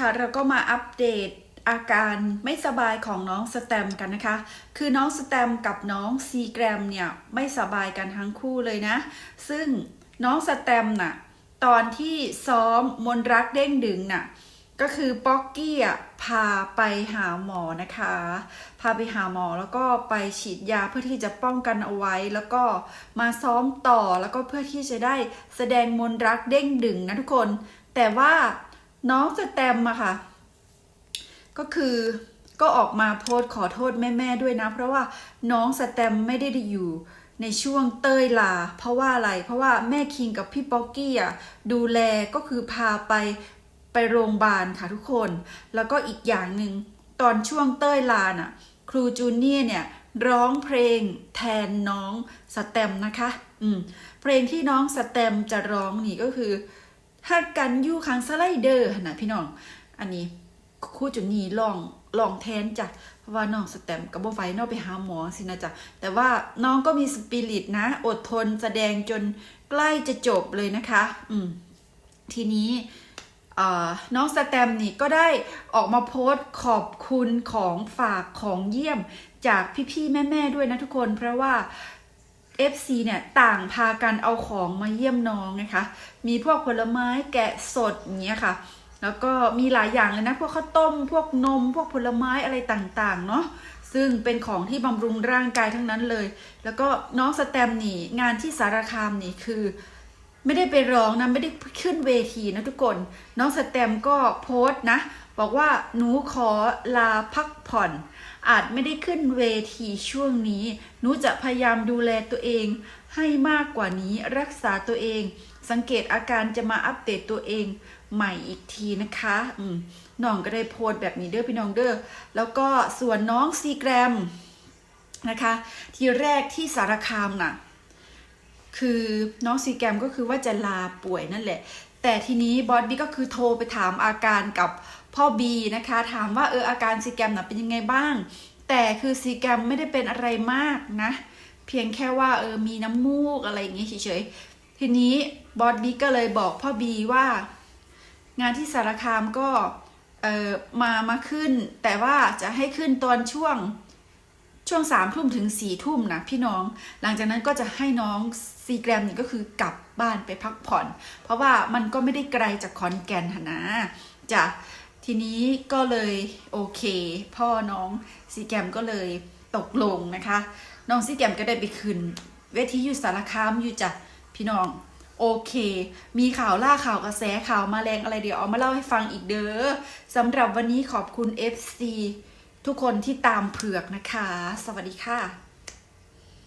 ค่ะเราก็มาอัปเดตอาการไม่สบายของน้องสแตมกันนะคะ คือน้องสแตมกับน้องซีแกรมเนี่ยไม่สบายกันทั้งคู่เลยนะ ซึ่งน้องสแตมน่ะตอนที่ซ้อมมนรักเด้งดึงน่ะก็คือป๊อกกี้อะพาไปหาหมอนะคะ พาไปหาหมอแล้วก็ไปฉีดยาเพื่อที่จะป้องกันเอาไว้ แล้วก็มาซ้อมต่อแล้วก็เพื่อที่จะได้แสดงมนรักเด้งดึงนะทุกคน แต่ว่า น้องสแตมอะค่ะ ก็คือก็ออกมาโพสขอโทษแม่ ๆ ด้วยนะ เพราะว่าน้องสแตมไม่ได้อยู่ในช่วงเต้ยลา เพราะว่าอะไร เพราะว่าแม่คิงกับพี่ป๊อกกี้อะดูแลก็คือพาไปไปโรงพยาบาลค่ะทุกคน แล้วก็อีกอย่างหนึ่งตอนช่วงเต้ยลาน่ะ ครูจูเนียเนี่ยร้องเพลงแทนน้องสแตมนะคะ อืมเพลงที่น้องสแตมจะร้องนี่ก็คือ ฮักกันอยู่ค้างสไลเดอร์นะพี่น้อง อันนี้คู่จุนีลองลองแทนจ้ะเพราะว่าน้องสแตมกับบไฟนอกไปหาหมอสินะจ๊ะแต่ว่าน้องก็มีสปิริตนะ อดทนแสดงจนใกล้จะจบเลยนะคะ อืม ทีนี้น้องสแตมนี่ก็ได้ออกมาโพสต์ขอบคุณของฝากของเยี่ยมจากพี่ๆแม่ ๆ ด้วยนะทุกคน เพราะว่า FC เนี่ยต่างพากันเอาของมาเยี่ยมน้องนะคะ มีพวกผลไม้แกะสดอย่างเงี้ยค่ะ แล้วก็มีหลายอย่างเลยนะ พวกข้าวต้ม พวกนม พวกผลไม้อะไรต่างๆ เนาะซึ่งเป็นของที่บำรุงร่างกายทั้งนั้นเลย แล้วก็น้องสแตมนี่งานที่สารคามนี่คือ ไม่ได้ไปร้องนะ ไม่ได้ขึ้นเวทีนะทุกคน น้องสแตมก็โพสต์นะ บอกว่าหนูขอลาพักผ่อน อาจไม่ได้ขึ้นเวทีช่วงนี้ หนูจะพยายามดูแลตัวเอง ให้มากกว่านี้รักษาตัวเอง สังเกตอาการจะมาอัปเดตตัวเองใหม่อีกทีนะคะอืมน้องก็ได้โพสต์แบบนี้เด้อพี่น้องเด้อแล้วก็ส่วนน้องซีแกรมนะคะ ทีแรกที่สารคามน่ะคือน้องซีแกรมก็คือว่าจะลาป่วยนั่นแหละ แต่ทีนี้บอสบี้ก็คือโทรไปถามอาการกับพ่อบีนะคะ ถามว่าเอออาการซีแกรมน่ะเป็นยังไงบ้าง แต่คือซีแกรมไม่ได้เป็นอะไรมากนะ เพียงแค่ว่าเออมีน้ำมูกอะไรอย่างเงี้ยเฉยๆทีนี้บอสบี้ก็เลยบอกพ่อบีว่า งานที่สารคามก็เออมามาขึ้น แต่ว่าจะให้ขึ้นตอนช่วง ช่วงสามทุ่มถึงสี่ทุ่มนะพี่น้อง หลังจากนั้นก็จะให้น้องซีแกรมนี่ก็คือกลับบ้านไปพักผ่อน เพราะว่ามันก็ไม่ได้ไกลจากขอนแก่นหนนะจ้ะทีนี้ก็เลยโอเค พ่อน้องซีแกรมก็เลยตกลงนะคะ น้องซีแกรมก็ได้ไปคืนเวทีอยู่สารคามอยู่จ้ะพี่น้องโอเค มีข่าวล่าข่าวกระแสข่าวมาแรงอะไรเดี๋ยวเอามาเล่าให้ฟังอีกเด้อสำหรับวันนี้ขอบคุณ FC ทุกคนที่ตามเผือกนะคะ สวัสดีค่ะ